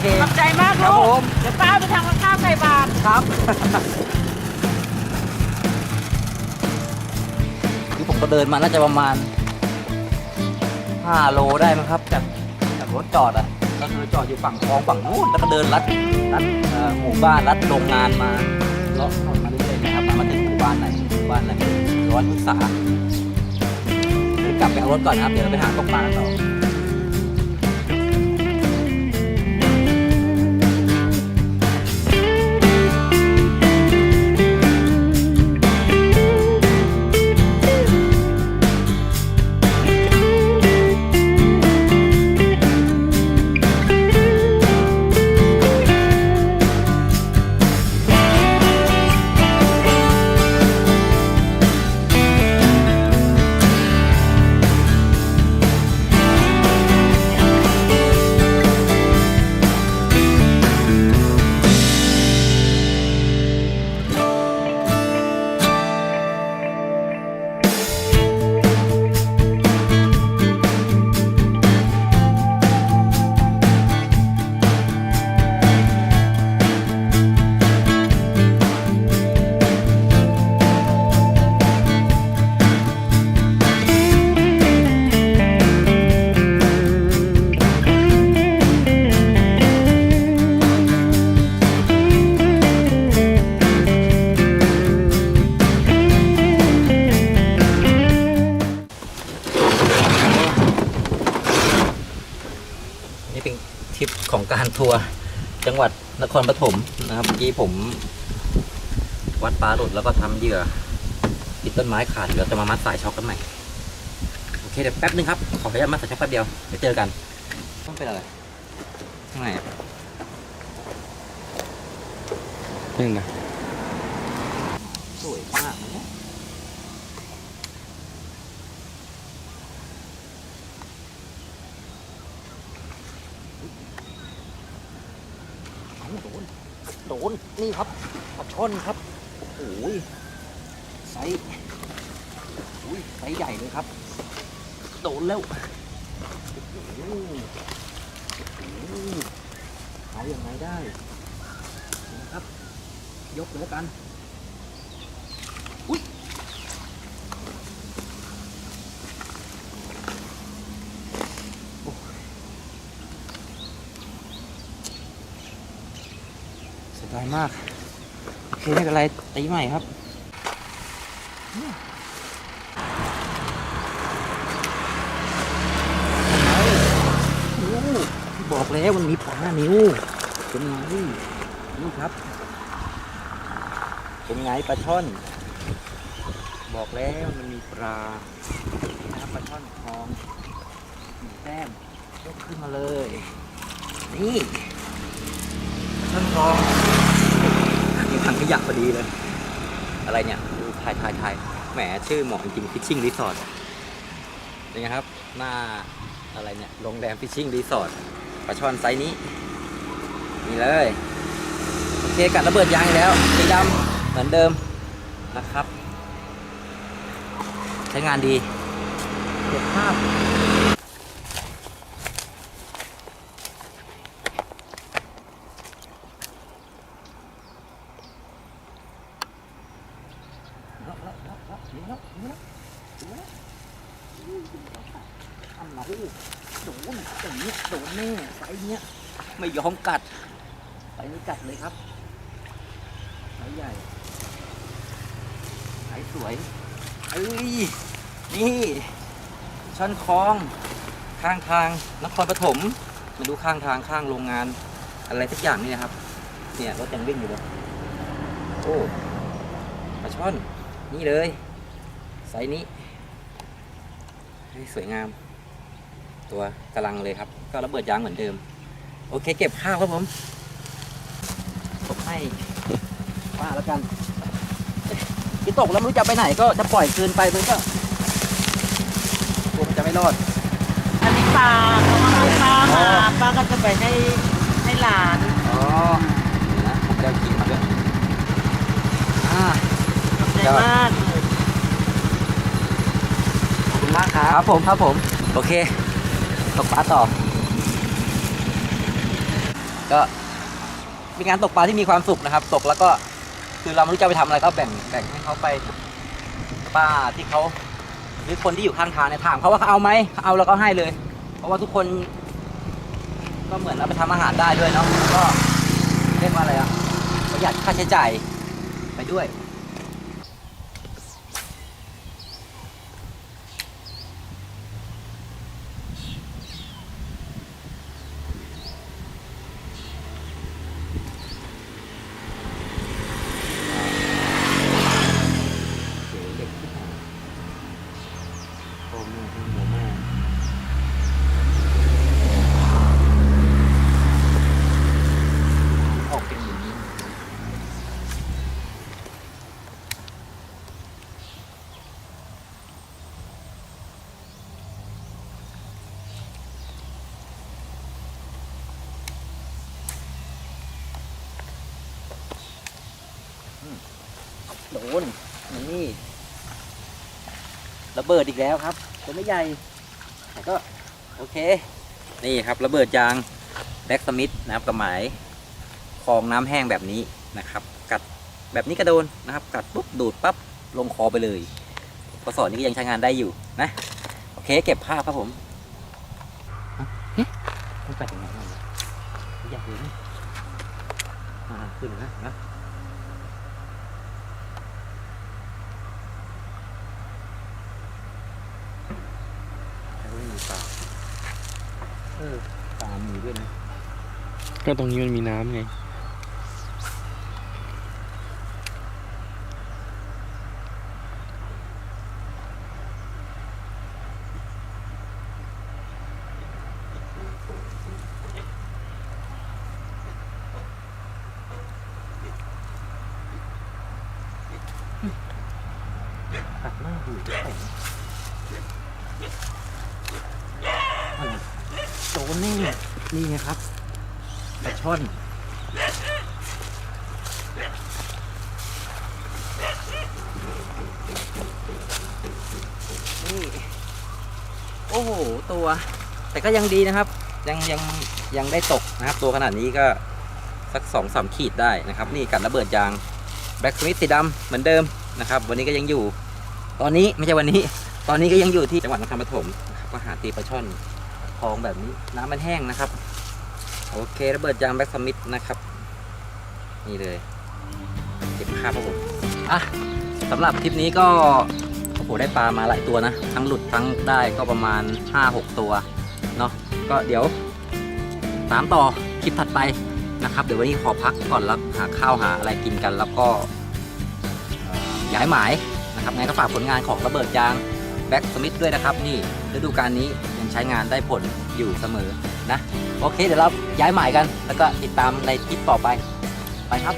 เคขอบใจมากครัลูบผก ม เดี๋ยวป้าไปทำกับข้าวใส่บาตรครับ คือผมก็เดินมาน่าจะประมาณ 5 โลได้มั้งครับ จากจากรถจอดอะ ก็คือจอดอยู่ฝั่งคลองฝั่งนู้น แล้วก็เดินลัดลัดเอ่อหมู่บ้านลัดโรงงานมาเลาะถนนมาเรื่อยๆนะครับ มามาถึงหมู่บ้านไหนหมู่บ้านอะไรร้อนพฤกษาเดี๋ยวกลับไปเอารถก่อนนะครับ เดี๋ยวเราไปหาตกปลากันต่อ ทัวร์จังหวัดนครปฐมนะครับเมื่อกี้ผมวัดปลาหลุดแล้วก็ทำเหยื่อติดต้นไม้ขาดเดี๋ยวจะมามัดสายช็อกกันใหม่โอเคเดี๋ยวแป๊บนึงครับ ขออนุญาตมัดสายช็อกแป๊บเดียวเดี๋ยวเจอกัน ต้องเป็นอะไรข้างในอะนี่นะสวยมากนะเนี่ยเอาโดน โด นนี่ครับปลาช่อนครับโอ้ยไซส์อุ้ยไซส์ใหญ่เลยครับ โดนแล้วหโอ้โหเอาอย่างไรได้นะครับ ยกเลยแล้วกัน เสียดายมาก โอเคไม่เป็นไรตีใหม่ครับบอกแล้วมันมีปลานิ้วเป็นไงนี่ครับ เป็นไงปลาช่อน บอกแล้วมันมีปลานะครับปลาช่อนทองหนึ่งแต้มยกขึ้นมาเลย นี่ท่านรอง ถังขยะพอดีเลย อะไรเนี่ยดูถ่ายถ่ายถ่ายแหมชื่อเหมาะจริงฟิชชิ่งรีสอร์ทเป็นไงครับ หน้าอะไรเนี่ยโรงแรมฟิชชิ่งรีสอร์ทปลาช่อนไซส์นี้ นี่เลย โอเคกัดระเบิดยางอีกแล้วสีดำเหมือนเดิมนะครับ ใช้งานดีเก็บภาพ อันเราโดนอย่างนี้โดนแน่ไซส์เนี้ยไม่ยอมกัดไซส์นี้กัดเลยครับไซส์ใหญ่ไซส์สวยเอ้ยนี่ช่อนคลองข้างทางนครปฐมไม่รู้ข้างทางข้างโรงงาน อะไรสักอย่างนี่นะครับ เนี่ยรถยังวิ่งอยู่เลยโอ้ปลาช่อน นี่เลยไซส์นี้เฮ้สวยงาม ตัวกำลังเลยครับ ก็ระเบิดยางเหมือนเดิม โอเค เก็บข้าวครับผมผมให้ว่าแล้วกันที่ตกแล้วไม่รู้จะไปไหนก็จะปล่อยคืนไปมันก็กลัวมันจะไม่รอด อันนี้ปลาเขามาให้ป้ามาป้าก็จะไปให้ให้หลานอ๋อเดี๋ยวนะผมจะเอากินมาด้วยอ่าขอบใจมากเลยขอบคุณมากครับครับผมครับผม โอเค ตกปลาต่อ ก็เป็นงานตกปลาที่มีความสุขนะครับ ตกแล้วก็คือเราไม่รู้จะไปทำอะไรก็แบ่งแบ่งให้เขาไปป้าที่เขาหรือคนที่อยู่ข้างทางเนี่ยถามเขาว่าเขาเอาไหมเอาแล้วก็ให้เลย เพราะว่าทุกคน ก็เหมือนเอาไปทำอาหารได้ด้วยเนาะก็เรียกว่าอะไรอะประหยัดค่าใช้จ่ายไปด้วย เสียเด็กที่หาโตแม่ที่หัวแม่ออกเป็นอย่างนี้อืม โดนนี่ระเบิดอีกแล้วครับ ตัวไม่ใหญ่แต่ก็โอเค นี่ครับระเบิดยางแบ็กสมิธนะครับกับหมายคลองน้ำแห้งแบบนี้นะครับ กัดแบบนี้ก็โดนนะครับ กัดปุ๊บดูดปั๊บลงคอไปเลยกระสอนนี้ก็ยังใช้งานได้อยู่นะ โอเค เก็บภาพครับผมเอ๊ะมันแปยังไงบ้างเนี่ยอยากเห็นอ่าขึ้นนะนะ แล้วก็ ไม่มีปลาเออปลามีด้วยนะก็ตรงนี้มันมีน้ำไงตัดหน้าหูจะแข็งอะไร โดนนี่นี่ไงครับปลาช่อนนี่โอ้โห ตัว แต่ก็ยังดีนะครับ ยังยังยังได้ตกนะครับ ตัวขนาดนี้ก็สักสองสามขีดได้นะครับ นี่กัดระเบิดยางแบล็กสมิธสีดำเหมือนเดิมนะครับ วันนี้ก็ยังอยู่ ตอนนี้ไม่ใช่วันนี้ ตอนนี้ก็ยังอยู่ที่จังหวัดนครปฐมนะครับก็หาตีปลาช่อน คลองแบบนี้น้ำมันแห้งนะครับ โอเคระเบิดยางแบ็กสมิธนะครับ นี่เลยเก็บภาพครับผมอะสำหรับทริปนี้ก็โอ้โหได้ปลามาหลายตัวนะ ทั้งหลุดทั้งได้ก็ประมาณ 5-6 ตัวเนาะก็เดี๋ยวตามต่อคลิปถัดไปนะครับ เดี๋ยววันนี้ขอพักก่อนแล้วหาข้าวหาอะไรกินกัน แล้วก็ย้ายหมายนะครับงั้นก็ฝากผลงานของระเบิดยาง แบ็กสมิธด้วยนะครับ นี่ฤดูกาลนี้ยังใช้งานได้ผลอยู่เสมอนะ โอเค เดี๋ยวเราย้ายหมายกัน แล้วก็ติดตามในคลิปต่อไป ไปครับ